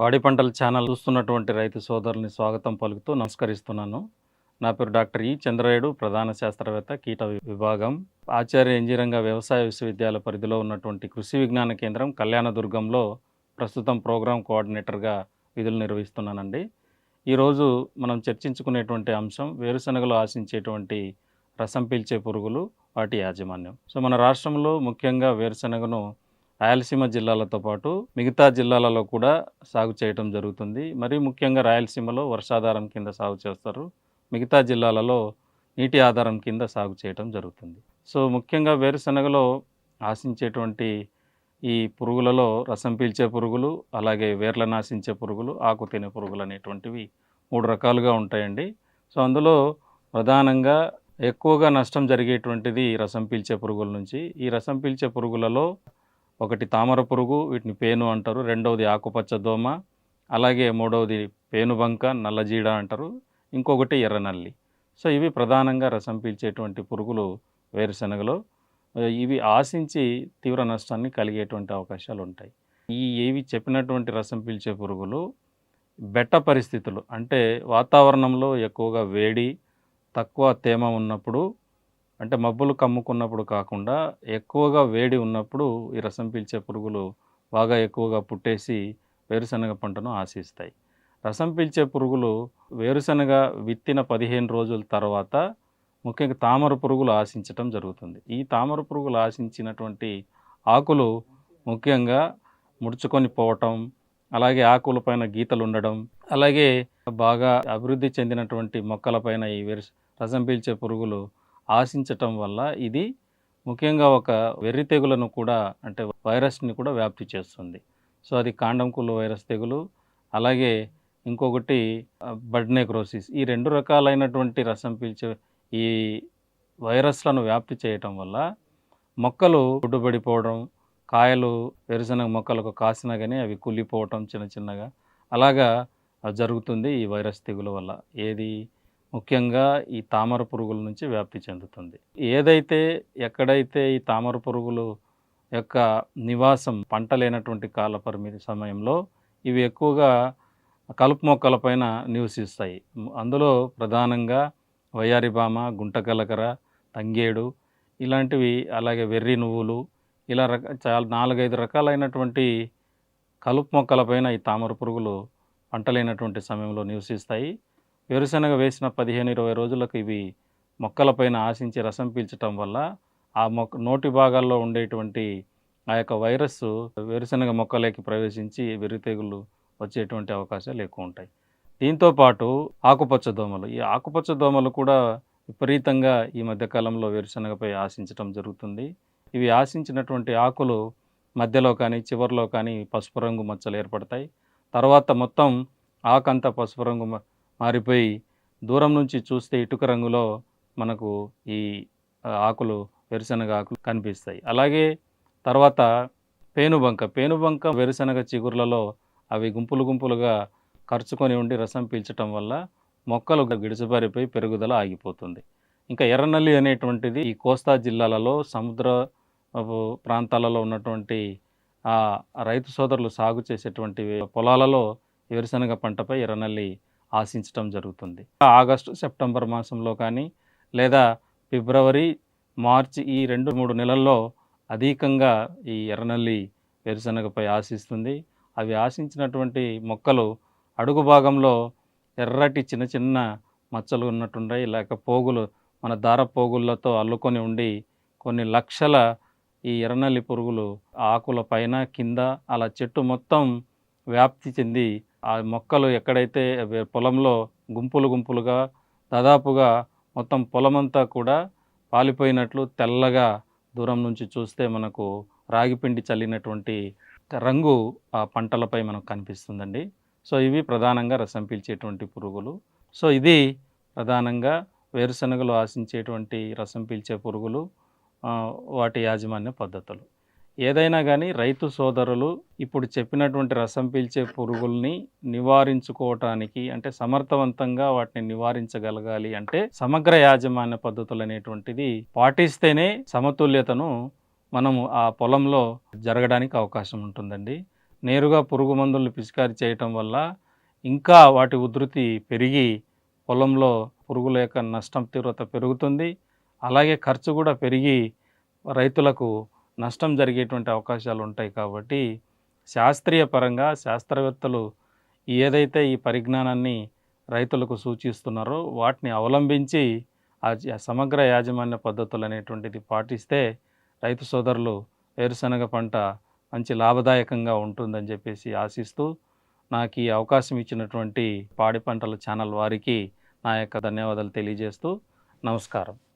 పాడి పంటల ఛానల్ చూస్తున్నటువంటి రైతు సోదరుని స్వాగతం పలుకుతూ నమస్కరిస్తున్నాను. నా పేరు డాక్టర్ ఈ చంద్రయుడు ప్రధాన శాస్త్రవేత్త కీట విభాగం. ఆచార్య ఇంజనీరింగ వ్యవసాయ విశ్వవిద్యాలయ పరిధిలో ఉన్నటువంటి కృషి విజ్ఞాన కేంద్రం కళ్యాణదుర్గంలో ప్రస్తుతం ప్రోగ్రామ్ కోఆర్డినేటర్గా విధులు నిర్వహిస్తున్నానండి. ఈరోజు మనం చర్చించుకునేటువంటి అంశం వేరుశనగలు ఆశించేటువంటి రసం పీల్చే పురుగులు వాటి యాజమాన్యం. సో మన రాష్ట్రంలో ముఖ్యంగా వేరుశనగను రాయలసీమ జిల్లాలతో పాటు మిగతా జిల్లాలలో కూడా సాగు చేయటం జరుగుతుంది. మరి ముఖ్యంగా రాయలసీమలో వర్షాధారం కింద సాగు చేస్తారు. మిగతా జిల్లాలలో నీటి ఆధారం కింద సాగు చేయటం జరుగుతుంది. సో ముఖ్యంగా వేరుశనగలో ఆశించేటువంటి ఈ పురుగులలో రసం పీల్చే పురుగులు అలాగే వేర్ల నాశించే పురుగులు ఆకు తినే పురుగులు అనేటువంటివి మూడు రకాలుగా ఉంటాయండి. సో అందులో ప్రధానంగా ఎక్కువగా నష్టం జరిగేటువంటిది రసం పీల్చే పురుగుల నుంచి. ఈ రసం పీల్చే పురుగులలో ఒకటి తామర పురుగు వీటిని పేను అంటారు. రెండవది ఆకుపచ్చ దోమ అలాగే మూడవది పేనుబంక నల్లజీడ అంటారు. ఇంకొకటి ఎర్రనల్లి సో ఇవి ప్రధానంగా రసం పీల్చేటువంటి పురుగులు వేరుశనగలో. ఇవి ఆశించి తీవ్ర నష్టాన్ని కలిగేటువంటి అవకాశాలు ఉంటాయి. ఈ ఏవి చెప్పినటువంటి రసం పీల్చే పురుగులు బెట్ట పరిస్థితులు అంటే వాతావరణంలో ఎక్కువగా వేడి తక్కువ తేమ ఉన్నప్పుడు అంటే మబ్బులు కమ్ముకున్నప్పుడు కాకుండా ఎక్కువగా వేడి ఉన్నప్పుడు ఈ రసం పీల్చే పురుగులు బాగా ఎక్కువగా పుట్టేసి వేరుశనగ పంటను ఆశిస్తాయి. రసం పీల్చే పురుగులు వేరుశనగ విత్తిన పదిహేను రోజుల తర్వాత ముఖ్యంగా తామర పురుగులు ఆశించటం జరుగుతుంది. ఈ తామర పురుగులు ఆశించినటువంటి ఆకులు ముఖ్యంగా ముడుచుకొని పోవటం అలాగే ఆకులపైన గీతలు ఉండడం అలాగే బాగా అభివృద్ధి చెందినటువంటి మొక్కలపైన ఈ వేరు రసం పీల్చే పురుగులు ఆశించటం వల్ల ఇది ముఖ్యంగా ఒక వెర్రి తెగులను కూడా అంటే వైరస్ని కూడా వ్యాప్తి చేస్తుంది. సో అది కాండంకులు వైరస్ తెగులు అలాగే ఇంకొకటి బడ్ నెక్రోసిస్. ఈ రెండు రకాలైనటువంటి రసం పీల్చే ఈ వైరస్లను వ్యాప్తి చేయటం వల్ల మొక్కలు గుడ్డుబడిపోవడం కాయలు వేరుశనగ మొక్కలకు కాసినా కానీ అవి కుళ్ళిపోవటం చిన్న చిన్నగా అలాగా జరుగుతుంది ఈ వైరస్ తెగుల వల్ల. ఏది ముఖ్యంగా ఈ తామర పురుగుల నుంచి వ్యాప్తి చెందుతుంది. ఏదైతే ఎక్కడైతే ఈ తామర పురుగులు యొక్క నివాసం పంట లేనటువంటి కాల పరిమితి సమయంలో ఇవి ఎక్కువగా కలుపు మొక్కలపైన నివసిస్తాయి. అందులో ప్రధానంగా వయారిబామ గుంటకలకర తంగేడు ఇలాంటివి అలాగే వెర్రి నువ్వులు ఇలా రక చాలా నాలుగైదు రకాలైనటువంటి కలుపు మొక్కలపైన ఈ తామర పురుగులు పంట లేనటువంటి సమయంలో నివసిస్తాయి. వేరుశనగ వేసిన పదిహేను ఇరవై రోజులకు ఇవి మొక్కలపైన ఆశించి రసం పీల్చటం వల్ల ఆ మొక్క నోటి భాగాల్లో ఉండేటువంటి ఆ యొక్క వైరస్ వేరుశనగ మొక్కలోకి ప్రవేశించి వెర్రి వచ్చేటువంటి అవకాశాలు ఎక్కువ ఉంటాయి. దీంతో పాటు ఆకుపచ్చ దోమలు ఈ ఆకుపచ్చ దోమలు కూడా విపరీతంగా ఈ మధ్యకాలంలో వేరుశనగపై ఆశించటం జరుగుతుంది. ఇవి ఆశించినటువంటి ఆకులు మధ్యలో కానీ చివరిలో కానీ పసుపు రంగు మచ్చలు ఏర్పడతాయి. తర్వాత మొత్తం ఆకంతా పసుపు రంగు మ- మారిపోయి దూరం నుంచి చూస్తే ఇటుక రంగులో మనకు ఈ ఆకులు వెరుశనగ ఆకులు కనిపిస్తాయి. అలాగే తర్వాత పేనుబంక. పేనుబంక వెరుశనగ చిగుర్లలో అవి గుంపులు గుంపులుగా ఖర్చుకొని ఉండి రసం పీల్చటం వల్ల మొక్కలు గిడిసిపారిపోయి పెరుగుదల ఆగిపోతుంది. ఇంకా ఎర్రనల్లి అనేటువంటిది ఈ కోస్తా జిల్లాలలో సముద్ర ప్రాంతాలలో ఉన్నటువంటి ఆ రైతు సోదరులు సాగు చేసేటువంటి పొలాలలో వేరుశనగ పంటపై ఎర్రనల్లి ఆశించటం జరుగుతుంది. ఆగస్టు సెప్టెంబర్ మాసంలో కానీ లేదా ఫిబ్రవరి మార్చి ఈ రెండు మూడు నెలల్లో అధికంగా ఈ ఎర్రనల్లి వేరుశనగపై ఆశిస్తుంది. అవి ఆశించినటువంటి మొక్కలు అడుగు భాగంలో ఎర్రటి చిన్న చిన్న మచ్చలు ఉన్నట్టుంటాయి లేక పోగులు మన దార పోగులతో అల్లుకొని ఉండి కొన్ని లక్షల ఈ ఎర్రనల్లి పురుగులు ఆకుల పైన కింద అలా చెట్టు మొత్తం వ్యాప్తి చెంది ఆ మొక్కలు ఎక్కడైతే పొలంలో గుంపులు గుంపులుగా దాదాపుగా మొత్తం పొలమంతా కూడా పాలిపోయినట్లు తెల్లగా దూరం నుంచి చూస్తే మనకు రాగిపిండి చల్లినటువంటి రంగు ఆ పంటలపై మనకు కనిపిస్తుందండి. సో ఇవి ప్రధానంగా రసం పీల్చేటువంటి పురుగులు. సో ఇది ప్రధానంగా వేరుశనగలు ఆశించేటువంటి రసం పీల్చే పురుగులు వాటి యాజమాన్య పద్ధతులు. ఏదైనా కానీ రైతు సోదరులు ఇప్పుడు చెప్పినటువంటి రసం పీల్చే పురుగుల్ని నివారించుకోవటానికి అంటే సమర్థవంతంగా వాటిని నివారించగలగాలి అంటే సమగ్ర యాజమాన్య పద్ధతులు అనేటువంటిది పాటిస్తేనే సమతుల్యతను మనము ఆ పొలంలో జరగడానికి అవకాశం ఉంటుందండి. నేరుగా పురుగు మందులు పిచికారీ చేయటం వల్ల ఇంకా వాటి ఉధృతి పెరిగి పొలంలో పురుగుల యొక్క నష్టం తీవ్రత పెరుగుతుంది. అలాగే ఖర్చు కూడా పెరిగి రైతులకు నష్టం జరిగేటువంటి అవకాశాలు ఉంటాయి కాబట్టి శాస్త్రీయ పరంగా శాస్త్రవేత్తలు ఏదైతే ఈ పరిజ్ఞానాన్ని రైతులకు సూచిస్తున్నారో వాటిని అవలంబించి ఆ సమగ్ర యాజమాన్య పద్ధతులు అనేటువంటిది పాటిస్తే రైతు సోదరులు వేరుశనగ పంట మంచి లాభదాయకంగా ఉంటుందని చెప్పేసి ఆశిస్తూ నాకు ఈ అవకాశం ఇచ్చినటువంటి పాడి పంటల ఛానల్ వారికి నా యొక్క ధన్యవాదాలు తెలియజేస్తూ నమస్కారం.